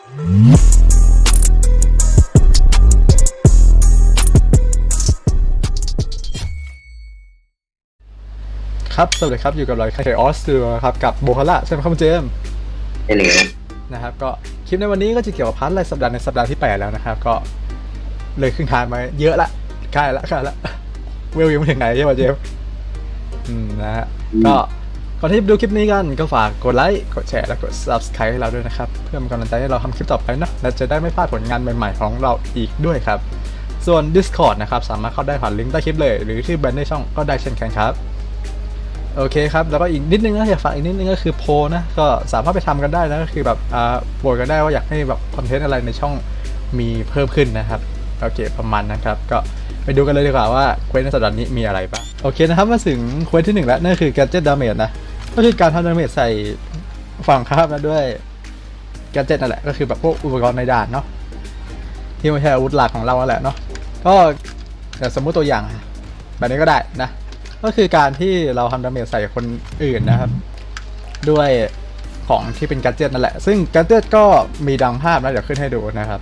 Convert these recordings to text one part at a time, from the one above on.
ครับ สวัสดีครับ อยู่กับเราเคออสเตรเลียครับ กับโบคาร่าใช่ไหมครับคุณเจมส์ได้เลยนะครับ ก็คลิปในวันนี้ก็จะเกี่ยวกับพาร์ทรายสัปดาห์ในสัปดาห์ที่ 8 แล้วนะครับ ก็เลยครึ่งทางมาเยอะละใกล้ละใกล้ละเวลยังไม่ถึงไหนใช่ป่ะเจมส์อืมนะฮะก็ ก่อนที่จะดูคลิปนี้กันก็ฝากกดไลค์ กดแชร์ และกด subscribe ให้เราด้วยนะครับ เพื่อเป็นกำลังใจให้เราทำคลิปต่อไปนะและจะได้ไม่พลาดผลงานใหม่ๆของเราอีกด้วยครับ ส่วน Discord นะครับสามารถเข้าได้ผ่านลิงก์ใต้คลิปเลย หรือที่แบนด์ในช่องก็ได้เช่นกันครับโอเคครับ แล้วก็อีกนิดนึงนะอยากฝากอีกนิดนึงก็คือโพลนะก็สามารถไปทำกันได้นะก็คือแบบอ่าโหวตกันได้ว่าอยากให้แบบคอนเทนต์อะไรในช่องมีเพิ่มขึ้นนะครับโอเคประมาณนะครับ ก็ไปดูกันเลยดีกว่าว่าเควสในสัปดาห์นี้มีอะไรบ้างโอเคนะครับมาถึงเควสที่หนึ่งแล้วนั่นคือ gadget damage นะ ก็คือการทำ damage ใส่ฝั่งข้ามนะด้วย gadget นั่นแหละก็คือแบบพวกอุปกรณ์ในด่านเนาะที่ไม่ใช่อาวุธหลักของเราแหละเนาะก็เดี๋ยวสมมุติตัวอย่างแบบนี้ก็ได้นะ ก็คือการที่เราทำดาเมจใส่คนอื่นนะครับ ด้วยของที่เป็นกัจเจตนั่นแหละ ซึ่งกัจเจตก็มีดังภาพนะเดี๋ยวขึ้นให้ดูนะครับ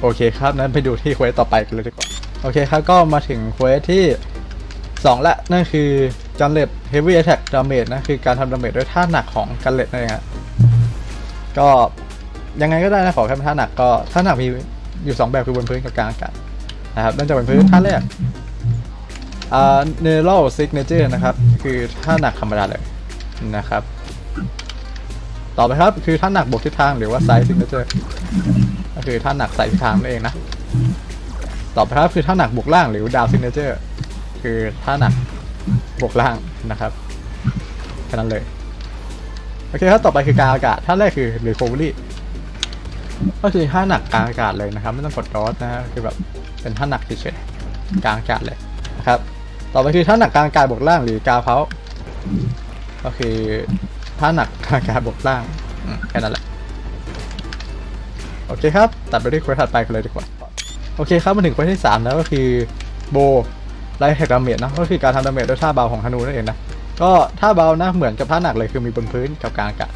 โอเคครับนั้นไปดูที่เควสต่อไปกันเลยดีกว่า โอเคครับก็มาถึงเควสที่ 2 ละ นั่นคือ การเลด heavy attack damage นะ คือการทำดาเมจด้วยท่าหนักของกันเลดนั่นเองฮะก็ยังไงก็ได้นะขอแค่ท่าหนักก็ท่าหนักมีอยู่ 2 แบบคือบนพื้นกับกลางอากาศนะครับเริ่มจากบนพื้นท่าแรกอ่าเนโรซิกเนเจอร์นะครับ คือท่าหนักธรรมดาเลยนะครับ ต่อไปครับคือท่าหนักบวกทิศทางหรือว่าไซส์ซิกเนเจอร์ก็คือท่าหนักใส่ทิศทางนั่นเองนะต่อไปครับคือท่าหนักบวกล่างหรือดาวซิกเนเจอร์คือท่าหนัก บวกล่างนะครับแค่นั้นเลย โอเคครับต่อไปคือกางอากาศท่าแรกคือหรือโควิลี่ก็คือท่าหนักกลางอากาศเลยนะครับ ไม่ต้องกดดอสนะฮะคือแบบเป็นท่าหนักเฉยๆกลางอากาศเลยนะครับ ต่อไปคือท่าหนักกลางกายบวกล่างหรือกาเพาก็คือท่าหนักกลางกายบวกล่างแค่นั้นแหละโอเคครับ ตัดไปที่เควสถัดไปกันเลยดีกว่า โอเคครับมาถึงเควสที่ 3 แล้วก็คือโบ ไลท์แฮกดาเมจนะก็คือการทำดาเมจด้วยท่าเบาของธนูนั่นเองนะก็ท่าเบานะเหมือนกับท่าหนักเลยคือมีบนพื้นกับกลางอากาศ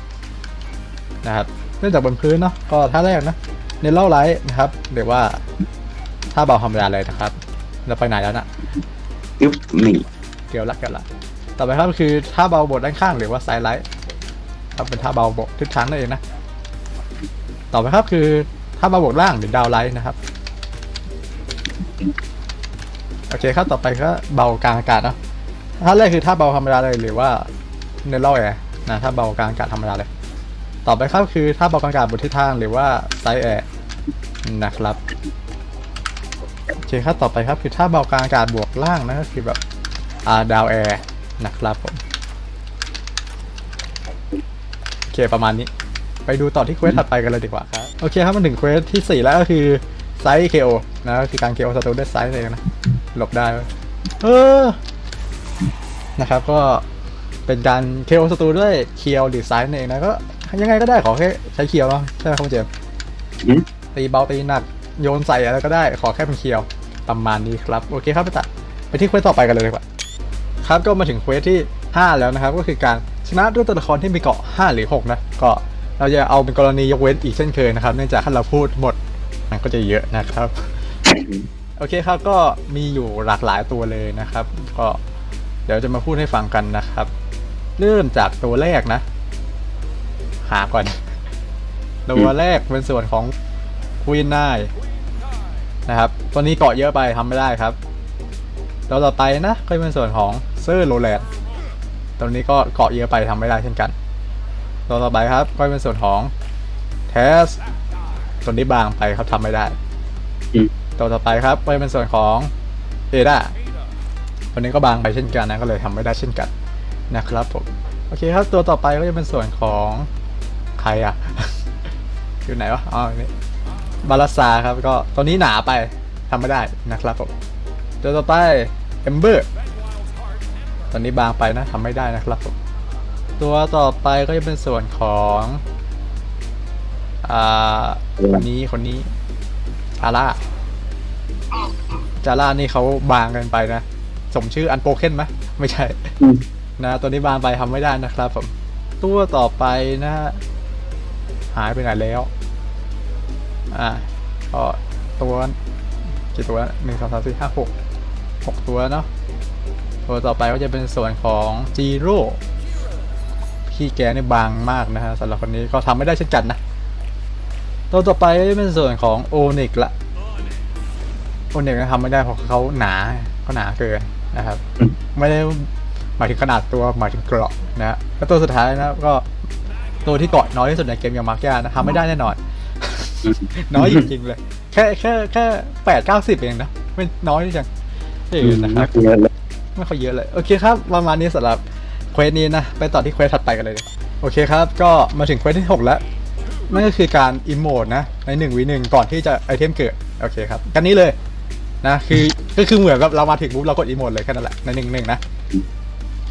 นะครับเนื่องจากบนพื้นเนาะก็ท่าแรกนะเนลเล่าไลท์นะครับเรียกว่าท่าเบาธรรมดาเลยนะครับเราไปไหนแล้วนะยุบนี่เกี่ยวละเกี่ยวละต่อไปครับก็คือท่าเบาบทด้านข้างหรือว่าไซด์ไลท์ครับเป็นท่าเบาบททิศทางนั่นเองนะต่อไปครับคือท่าเบาบทล่างหรือดาวไลท์นะครับ โอเคครับต่อไปก็เบากลางอากาศเนาะท่าแรกคือท่าเบาธรรมดาเลยหรือว่าเนลเล่แอร์นะท่าเบากลางอากาศธรรมดาเลย ต่อไปครับคือท่าเบากลางอากาศบนทิศทางหรือว่าไซแอร์นะครับโอเคครับต่อไปครับคือท่าเบากลางอากาศบวกล่างนะก็คือแบบอ่าดาวแอร์นะครับผมโอเคประมาณนี้ ไปดูต่อที่เควสถัดไปกันเลยดีกว่าครับโอเคครับมันถึงเควสที่ 4 แล้วก็คือไซส์ KO นะก็คือการ KO ศัตรูด้วยไซส์เลยนะ หลบได้เว้ยเออนะครับก็เป็นการ KO ศัตรูด้วยเคียวหรือไซส์นั่นเองนะก็ยังไงก็ได้ขอแค่ใช้เคียวเนาะใช่ไหมครับคุณเจมส์อืมตีเบาตีหนักโยนใส่อะไรก็ได้ขอแค่เป็นเคียวประมาณนี้ครับโอเคครับไปตัดไปที่เควสต่อไปกันเลยดีกว่าครับก็มาถึงเควสที่ 5 แล้วนะครับ ก็คือการชนะด้วยตัวละครที่มีเกาะ 5 หรือ 6 นะ ก็เราจะเอาเป็นกรณียกเว้นอีกเช่นเคยนะครับ เนื่องจากถ้าเราพูดหมดมันก็จะเยอะนะครับ โอเคครับก็มีอยู่หลากหลายตัวเลยนะครับ ก็เดี๋ยวจะมาพูดให้ฟังกันนะครับ เริ่มจากตัวแรกนะ หาก่อน ตัวแรกเป็นส่วนของควีนไนนะครับตัวนี้เกาะเยอะไปทำไม่ได้ครับตัวต่อไปนะก็เป็นส่วนของเซอร์โรแลนตัวนี้ก็เกาะเยอะไปทำไม่ได้เช่นกันตัวต่อไปครับก็เป็นส่วนของเทสตัวนี้บางไปครับทำไม่ได้อื ตัวต่อไปครับก็เป็นส่วนของเอดาตัวนี้ก็บางไปเช่นกันนะก็เลยทำไม่ได้เช่นกันนะครับผมโอเคครับตัวต่อไปก็จะเป็นส่วนของใครอะอยู่ไหนวะอ๋อนี่บาลาซาครับก็ตัวนี้หนาไปทำไม่ได้นะครับผมตัวต่อไปเอมเบอร์ตัวนี้บางไปนะทำไม่ได้นะครับผมตัวต่อไปก็จะเป็นส่วนของอ่าคนนี้คนนี้อาร่า จาร่านี่เขาบางกันไปนะ สมชื่ออันโปเคนไหมไม่ใช่อืมนะตัวนี้บางไปทำไม่ได้นะครับผม ตัวต่อไปนะฮะหายไปไหนแล้ว อ่าก็ตัวกี่ตัวหนึ่งสองสามสี่ห้าหกหกตัวเนาะตัวต่อไปก็จะเป็นส่วนของจีโร่พี่แกนี่บางมากนะฮะสำหรับคนนี้ก็ทำไม่ได้เช่นกันนะตัวต่อไปก็จะเป็นส่วนของโอนิกละ โอนิกทำไม่ได้เพราะเขาหนาเขาหนาเกินนะครับอืมไม่ได้หมายถึงขนาดตัวหมายถึงเกราะนะฮะแล้วตัวสุดท้ายนะครับก็ตัวที่เกาะน้อยที่สุดในเกมอย่างมาร์กยานะทำไม่ได้แน่นอน น้อยจริงๆเลย แค่แค่แค่แปดเก้าสิบเองนะไม่น้อยจังเออนะครับเยอะเลยไม่ค่อยเยอะเลย โอเคครับ ประมาณนี้สำหรับเควสนี้นะ ไปต่อที่เควสถัดไปกันเลยดีกว่าโอเคครับ ก็มาถึงเควสที่ 6 แล้ว นั่นก็คือการอิโมดนะ ใน1วิหนึ่งก่อนที่จะไอเทมเกิด โอเคครับ กันนี้เลย นะคือก็คือเหมือนกับเรามาถึงปุ๊บเรากดอิโมดเลยแค่นั้นแหละในหนึ่งหนึ่งนะ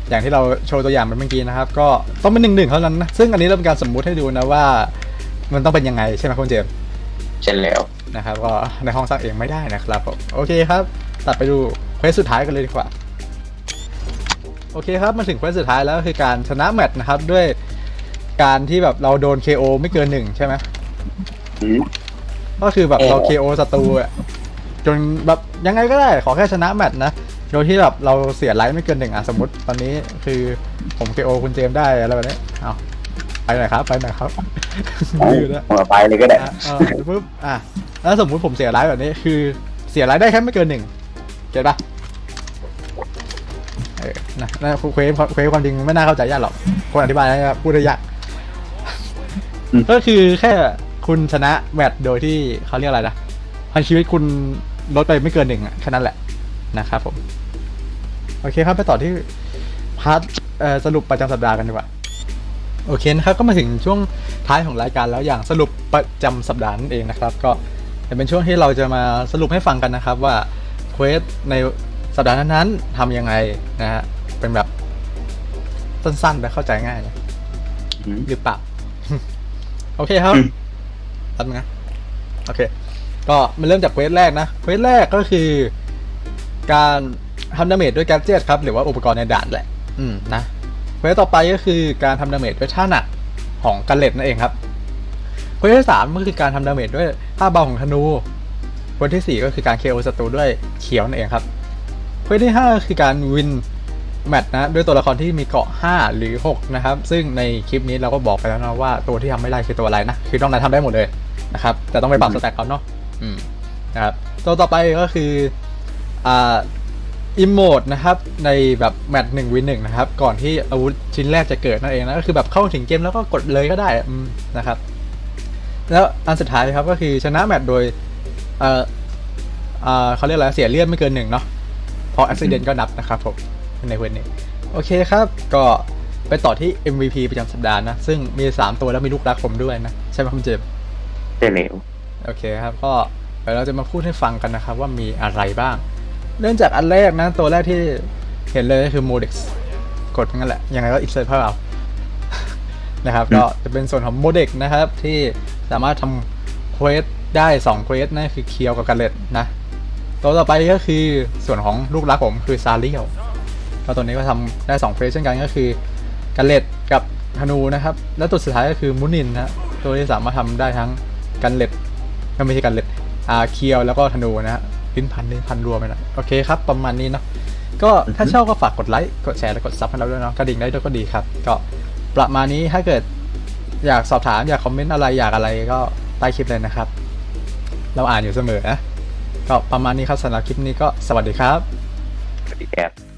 อย่างที่เราโชว์ตัวอย่างไปเมื่อกี้นะครับ ก็ต้องเป็นหนึ่งหนึ่งเท่านั้นนะซึ่งอันนี้เราเป็นการสมมุติให้ดูนะว่า มันต้องเป็นยังไงใช่ไหมคุณเจมส์เช่นแล้วนะครับก็ในห้องสร้างเองไม่ได้นะครับผมโอเคครับ ตัดไปดูเควสสุดท้ายกันเลยดีกว่า โอเคครับมาถึงเควสสุดท้ายแล้วก็คือการชนะแมตช์นะครับด้วยการที่แบบเราโดน KO ไม่เกินหนึ่งใช่ไหมอืมก็คือแบบเออเรา KO ศัตรูอะ จนแบบยังไงก็ได้ขอแค่ชนะแมตช์นะ โดยที่แบบเราเสียไลฟ์ไม่เกินหนึ่งอะสมมติตอนนี้คือผม KO คุณเจมส์ได้อะไรแบบนี้เอาไปหน่อยครับ ไปหน่อยครับยืดแล้วหัวไปเลยก็ได้อะเออปุ๊บอะแล้วสมมุติผมเสียร้ายแบบนี้ คือเสียร้ายได้แค่ไม่เกินหนึ่งเก็ตปะเออนะนะเควสเควสความจริงไม่น่าเข้าใจยากหรอก คนอธิบายนะครับพูดได้ยากอืมก็คือแค่คุณชนะแมตช์โดยที่เขาเรียกอะไรนะพันชีวิตคุณ ลดไปไม่เกินหนึ่งอะแค่นั้นแหละนะครับผมโอเคครับไปต่อที่พาร์ทเอ่อสรุปประจำสัปดาห์กันดีกว่าโอเคนะครับก็มาถึงช่วงท้ายของรายการแล้วอย่างสรุปประจำสัปดาห์นั่นเองนะครับ ก็จะเป็นช่วงที่เราจะมาสรุปให้ฟังกันนะครับว่าเควสในสัปดาห์นั้นๆทำยังไงนะฮะเป็นแบบสั้นๆและเข้าใจง่ายนะอืมหรือเปล่าโอเคครับอืมแป๊บนึงนะโอเค ก็มาเริ่มจากเควสแรกนะเควสแรกก็คือ การทำดาเมจด้วยแกดเจิตครับหรือว่าอุปกรณ์ในด่านแหละ อืมนะเควสต่อไปก็คือการทำดาเมจด้วยท่าหนักของกันเล็ตนั่นเองครับเควสที่สามก็คือการทำดาเมจด้วยท่าเบาของธนูเควสที่สี่ก็คือการเคโอศัตรูด้วยเขียวนั่นเองครับเควสที่ห้าก็คือการวินแมตช์นะด้วยตัวละครที่มีเกาะ 5 หรือ 6 นะครับ ซึ่งในคลิปนี้เราก็บอกไปแล้วนะว่าตัวที่ทำไม่ได้คือตัวอะไรนะ คือนอกนั้นทำได้หมดเลยนะครับ แต่ต้องไปปรับสแต็กเขาเนาะ นะครับตัวต่อไปก็คืออ่าอิมโมดนะครับในแบบแมตช์หนึ่งวินหนึ่งนะครับ ก่อนที่อาวุธชิ้นแรกจะเกิดนั่นเองนะก็คือแบบเข้าถึงเกมแล้วก็กดเลยก็ได้นะครับ แล้วอันสุดท้ายครับก็คือชนะแมตช์โดยเอ่อเออเขาเรียกอะไรเสียเลือดไม่เกินหนึ่งเนาะเพราะอุบิเหตุก็นับนะครับผมในเวนนี้โอเคครับ ก็ไปต่อที่ MVP ประจำสัปดาห์นะ ซึ่งมี 3 ตัวแล้วมีลูกรักผมด้วยนะ ใช่ไหมคุณเจมส์เช่นแล้ว โอเคครับ ก็เดี๋ยวเราจะมาพูดให้ฟังกันนะครับ ว่ามีอะไรบ้าง เริ่มจากอันแรกนะ ตัวแรกที่เห็นเลยก็คือ Modex กดงั้นแหละ ยังไงก็อินเสิร์ตเพิ่มเอานะครับ ก็จะเป็นส่วนของ Modex นะครับ ที่สามารถทำเควสได้2เควสนั่นคือเคียวกับกันเลตนะ ตัวต่อไปก็คือส่วนของลูกรักผมคือซาเรียลก็ตัวนี้ก็ทำได้2เควสเช่นกันก็คือกันเลตกับธนูนะครับ และตัวสุดท้ายก็คือมุนินนะตัวที่สามารถทำได้ทั้งกันเลต ก็ไม่ใช่กันเล็ดอ่าเคียวแล้วก็ธนูนะฮะลิ้นพันลิ้นพันรวมไปนะโอเคครับ ประมาณนี้เนาะก็ถ้าชอบก็ฝากกดไลค์กดแชร์และกดซับให้เราด้วยเนาะกระดิ่งได้ด้วยก็ดีครับ ก็ประมาณนี้ถ้าเกิดอยากสอบถามอยากคอมเมนต์อะไรอยากอะไรก็ใต้คลิปเลยนะครับ เราอ่านอยู่เสมอนะก็ประมาณนี้ครับสำหรับคลิปนี้ก็สวัสดีครับสวัสดีครับ